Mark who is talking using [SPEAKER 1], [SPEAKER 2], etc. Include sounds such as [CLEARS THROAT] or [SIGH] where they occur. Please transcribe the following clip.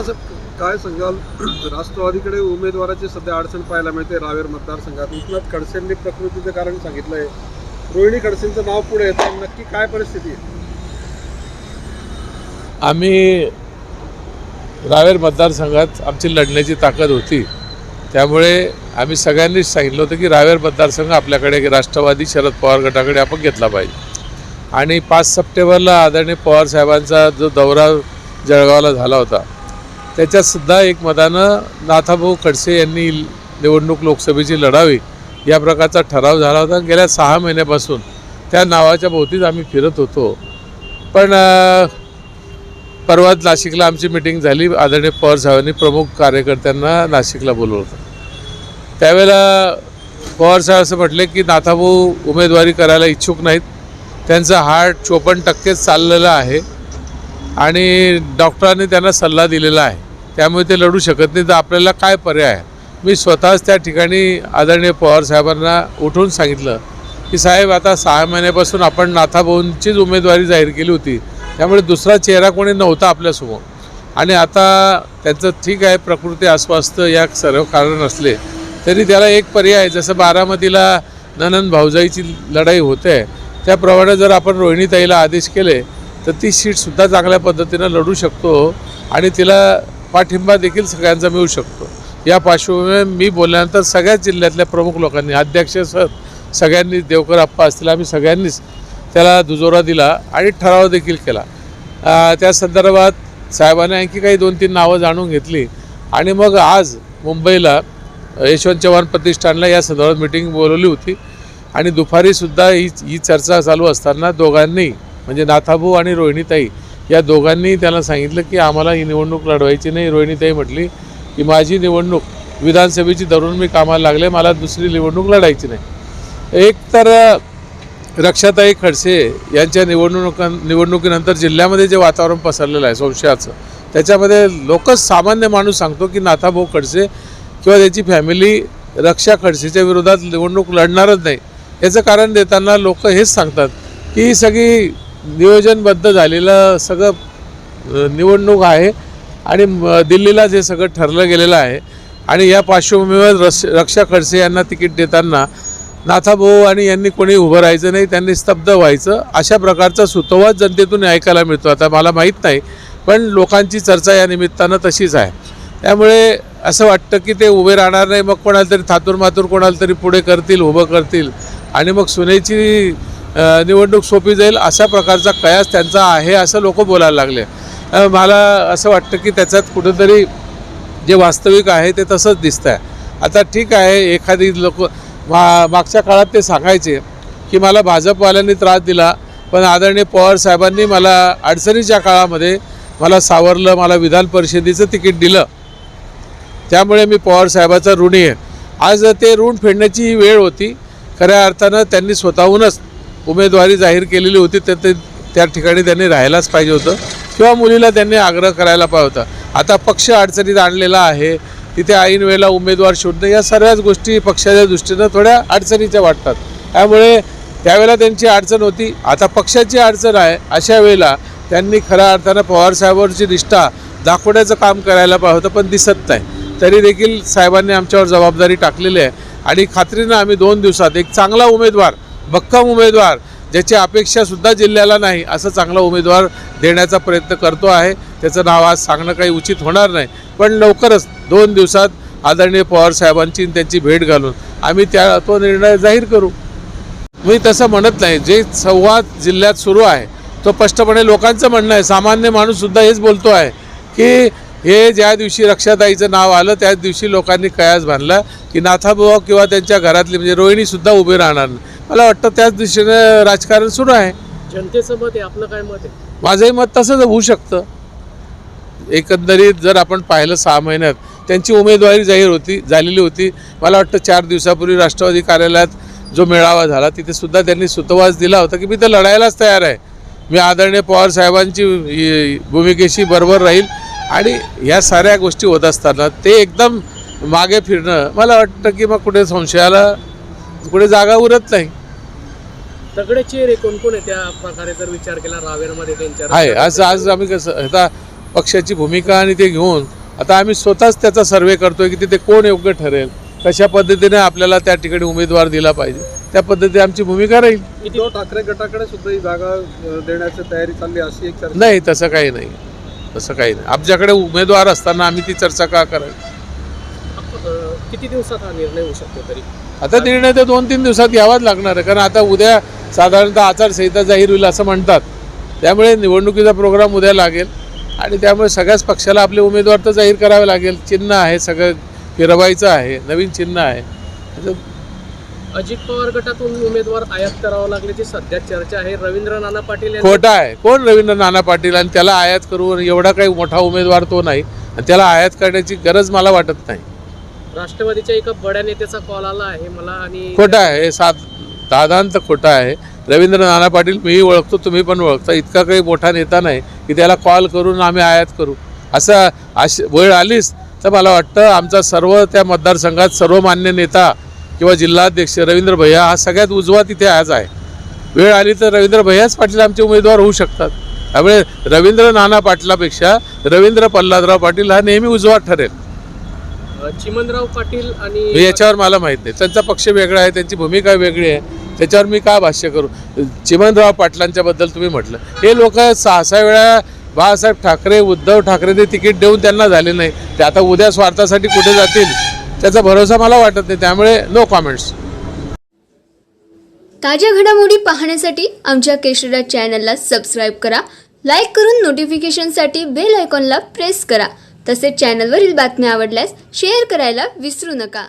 [SPEAKER 1] बाळासाहेब काय सांगाल? [CLEARS THROAT] राष्ट्रवादीकडे उमेदवाराची सध्या अडचण पाहायला मिळते रावेर मतदारसंघात. एकनाथ खडसेंनी प्रकृतीचं कारण सांगितलंय. रोहिणी खडसेंचं नाव पुढे येतं नक्की काय परिस्थिती आहे?
[SPEAKER 2] आम्ही रावेर मतदारसंघात आमची लढण्याची ताकद होती. त्यामुळे आम्ही सगळ्यांनीच सांगितलं होतं की रावेर मतदारसंघ आपल्याकडे राष्ट्रवादी शरद पवार गटाकडे आपण घेतला पाहिजे. आणि पाच सप्टेंबरला आदरणीय पवार साहेबांचा जो दौरा जळगावला झाला होता त्याच्यातसुद्धा एक मतानं नाथाभाऊ खडसे यांनी निवडणूक लोकसभेची लढावी या प्रकारचा ठराव झाला होता. गेल्या सहा महिन्यापासून त्या नावाच्या भोवतीच आम्ही फिरत होतो. पण अ, परवा नाशिकला आमची मिटिंग झाली. आदरणीय पवार साहेबांनी प्रमुख कार्यकर्त्यांना नाशिकला बोलवलं. होतं त्यावेळेला पवार साहेब असं म्हटले की नाथाभाऊ उमेदवारी करायला इच्छुक नाहीत. त्यांचं हार्ट चोपन्न टक्केच चाललेलं आहे आणि डॉक्टरांनी त्यांना सल्ला दिलेला आहे. त्यामुळे ते लढू शकत नाही. तर आपल्याला काय पर्याय? आहे मी स्वतःच त्या ठिकाणी आदरणीय पवार साहेबांना उठवून सांगितलं की साहेब आता सहा महिन्यापासून आपण नाथाभाऊंचीच उमेदवारी जाहीर केली होती. त्यामुळे दुसरा चेहरा कोणी नव्हता आपल्यासमोर. आणि आता त्यांचं ठीक आहे प्रकृती अस्वास्थ या सर्व कारण असले तरी त्याला एक पर्याय जसं बारामतीला ननंद भाऊजाईची लढाई होते त्याप्रमाणे जर आपण रोहिणीताईला आदेश केले तर ती सीटसुद्धा चांगल्या पद्धतीनं लढू शकतो आणि तिला पाठिंबा देखील सगळ्यांचा मिळू शकतो. या पार्श्वभूमीवर मी बोलल्यानंतर सगळ्याच जिल्ह्यातल्या प्रमुख लोकांनी अध्यक्ष सर सगळ्यांनी देवकर आप्पा असतील आम्ही सगळ्यांनीच त्याला दुजोरा दिला आणि ठराव देखील केला. त्या संदर्भात साहेबांनी आणखी काही दोन तीन नावं जाणून घेतली आणि मग आज मुंबईला यशवंत चव्हाण प्रतिष्ठानला या संदर्भात मिटिंग बोलवली होती आणि दुपारीसुद्धा ही ही चर्चा चालू असताना दोघांनी म्हणजे नाथाभाऊ आणि रोहिणीताई या दोघांनी त्याला सांगितलं की आम्हाला ही निवडणूक लढवायची नाही. रोहिणीताई म्हटली की माझी निवडणूक विधानसभेची धरून मी कामाला लागले मला दुसरी निवडणूक लढायची नाही. एक तर रक्षाताई खडसे यांच्या निवडणुका निवडणुकीनंतर जिल्ह्यामध्ये जे वातावरण पसरलेलं आहे संशयाचं त्याच्यामध्ये लोकच सामान्य माणूस सांगतो की नाथाभाऊ खडसे किंवा त्याची फॅमिली रक्षा खडसेच्या विरोधात निवडणूक लढणारच नाही. याचं कारण देताना लोक हेच सांगतात की ही सगळी नियोजनबद्ध झालेलं सगळं निवडणूक आहे आणि म- दिल्लीला जे सगळं ठरलं गेलेलं आहे आणि या पार्श्वभूमीवर रश रक्षा खडसे यांना तिकीट देताना नाथाभाऊ आणि यांनी कोणी उभं राहायचं नाही त्यांनी स्तब्ध व्हायचं. अशा प्रकारचा सुतोवाद जनतेतून ऐकायला मिळतो. आता मला माहीत नाही पण लोकांची चर्चा या निमित्तानं तशीच आहे. त्यामुळे असं वाटतं की ते उभे राहणार नाही. मग कोणाला तरी थातूर मातूर कोणाला तरी पुढे करतील उभं करतील आणि मग सुनेची निवडणूक सोपी जाईल अशा प्रकारचा कयास त्यांचा आहे असं लोक बोलायला लागले. मला असं वाटतं की त्याच्यात कुठंतरी जे वास्तविक आहे ते तसंच दिसतं आहे आता ठीक आहे एखादी लोक मा मागच्या काळात ते सांगायचे की मला भाजपवाल्यांनी त्रास दिला पण आदरणीय पवार साहेबांनी मला अडचणीच्या काळामध्ये मला सावरलं मला विधान परिषदेचं तिकीट दिलं. त्यामुळे मी पवार साहेबाचा ऋणी आहे. आज ते ऋण फेडण्याची ही वेळ होती. खऱ्या अर्थानं त्यांनी स्वतःहूनच उमेदवारी जाहीर केलेली होती तर ते त्या ठिकाणी त्यांनी राहायलाच पाहिजे होतं. किंवा मुलीला त्यांनी आग्रह करायला पाहिजे होता. आता पक्ष अडचणीत आणलेला आहे तिथे ऐन वेळेला उमेदवार शोधणं या सर्वच गोष्टी पक्षाच्या दृष्टीनं थोड्या अडचणीच्या वाटतात. त्यामुळे त्यावेळेला त्यांची अडचण होती. आता पक्षाची अडचण आहे अशा वेळेला त्यांनी खऱ्या अर्थानं पवारसाहेबांची निष्ठा दाखवण्याचं काम करायला पाहिजे होतं पण दिसत नाही. तरी देखील साहेबांनी आमच्यावर जबाबदारी टाकलेली आहे. आणि खात्रीनं आम्ही दोन दिवसात एक चांगला उमेदवार भक्कम उमेदवार ज्याची अपेक्षासुद्धा जिल्ह्याला नाही असं चांगला उमेदवार देण्याचा प्रयत्न करतो आहे. त्याचं नाव आज सांगणं काही उचित होणार नाही. पण लवकरच दोन दिवसात आदरणीय पवार साहेबांची त्यांची भेट घालून आम्ही त्या तो निर्णय जाहीर करू. मी तसं म्हणत नाही. जे संवाद जिल्ह्यात सुरू आहे तो स्पष्टपणे लोकांचं म्हणणं आहे. सामान्य माणूससुद्धा हेच बोलतो आहे की हे ज्या दिवशी रक्षाताईचं नाव आलं त्याच दिवशी लोकांनी कयास बांधला की नाथाबुवा किंवा त्यांच्या घरातली म्हणजे रोहिणीसुद्धा उभी राहणार नाही. मला वाटतं त्याच दिशेनं राजकारण सुरू आहे.
[SPEAKER 3] जनतेचं मत आहे आपलं काय मत आहे?
[SPEAKER 2] माझंही मत तसंच होऊ शकतं. एकंदरीत जर आपण पाहिलं सहा महिन्यात त्यांची उमेदवारी जाहीर होती झालेली होती. मला वाटतं चार दिवसापूर्वी राष्ट्रवादी कार्यालयात जो मेळावा झाला तिथे सुद्धा त्यांनी सुतोवाच दिला होता की मी तर लढायलाच तयार आहे. मी आदरणीय पवार साहेबांची भूमिकेशी बरोबर राहील. आणि या साऱ्या गोष्टी होत असताना ते एकदम मागे फिरणं मला वाटतं की मग कुठे संशयाला कुठे जागा उरत नाही.
[SPEAKER 3] तगडे चेहरे कोण कोण आहे त्या प्रकारे जर विचार केला रावेरमध्ये त्यांच्या
[SPEAKER 2] आहे. आज आज आम्ही कसं आता पक्षाची भूमिका आणि ते घेऊन आता आम्ही स्वतःच त्याचा सर्वे करतोय की तिथे कोण योग्य ठरेल? कशा पद्धतीने आपल्याला त्या ठिकाणी उमेदवार दिला पाहिजे? त्या पद्धतीने आमची भूमिका राहील.
[SPEAKER 1] ठाकरे गटाकडे सुद्धा ही जागा देण्याची तयारी चालली अशी एक चर्चा
[SPEAKER 2] नाही तसं काही नाही. तसं काही नाही. आमच्याकडे उमेदवार असताना आम्ही ती चर्चा का करावी?
[SPEAKER 3] किती दिवसात हा निर्णय होऊ शकतो तरी?
[SPEAKER 2] आता निर्णय तर दोन तीन दिवसात घ्यावाच लागणार आहे. कारण आता उद्या साधारणतः आचारसंहिता जाहीर होईल असं म्हणतात. त्यामुळे निवडणुकीचा प्रोग्राम उद्या लागेल आणि त्यामुळे सगळ्याच पक्षाला आपले उमेदवार तर जाहीर करावे लागेल. चिन्ह आहे सगळं फिरवायचं आहे नवीन चिन्ह आहे.
[SPEAKER 3] अजित पवार गटातून उमेदवार आयात करावा लागल्याची सध्या चर्चा आहे. रवींद्र नाना पाटील
[SPEAKER 2] खोटा आहे. कोण रवींद्र नाना पाटील? आणि त्याला आयात करून एवढा काही मोठा उमेदवार तो नाही. आणि त्याला आयात करण्याची गरज मला वाटत नाही.
[SPEAKER 3] राष्ट्रवादीच्या एका बड्या नेत्याचा कॉल आला आहे मला आणि
[SPEAKER 2] खोटं आहे. हे सात दादांत खोटं आहे. रवींद्र नाना पाटील मीही ओळखतो तुम्ही पण ओळखता. इतका काही मोठा नेता नाही की त्याला कॉल करून आम्ही आयात करू. असं अशी वेळ आलीच तर मला वाटतं आमचा सर्व त्या मतदारसंघात सर्वमान्य नेता किंवा जिल्हाध्यक्ष रवींद्र भैया हा सगळ्यात उजवा तिथे आज आहे. वेळ आली तर रवींद्र भैयाच पाटील आमचे उमेदवार होऊ शकतात. त्यामुळे रवींद्र नाना पाटलापेक्षा रवींद्र पल्लादराव पाटील हा नेहमी उजवा ठरेल.
[SPEAKER 3] अं, चिमणराव पाटील आणि
[SPEAKER 2] याच्यावर मला माहीत नाही. त्यांचा पक्ष वेगळा आहे त्यांची भूमिका वेगळी आहे. त्याच्यावर मी का भाष्य करू? चिमनराव पाटलांच्याबद्दल तुम्ही म्हटलं. हे लोक सहा सहा वेळा बाळासाहेब ठाकरे उद्धव ठाकरेने तिकीट देऊन त्यांना झाले नाही. ते आता उद्या स्वार्थासाठी कुठे जातील? त्याचा भरोसा मला वाटत नाही. त्यामुळे नो कॉमेंट्स
[SPEAKER 4] ताज्या घडामोडी पाहण्यासाठी आमच्या केशरा चॅनलला सबस्क्राईब करा. लाईक करून नोटिफिकेशनसाठी बेल आयकॉनला प्रेस करा. तसेच चॅनलवरील बातम्या आवडल्यास शेअर करायला विसरू नका.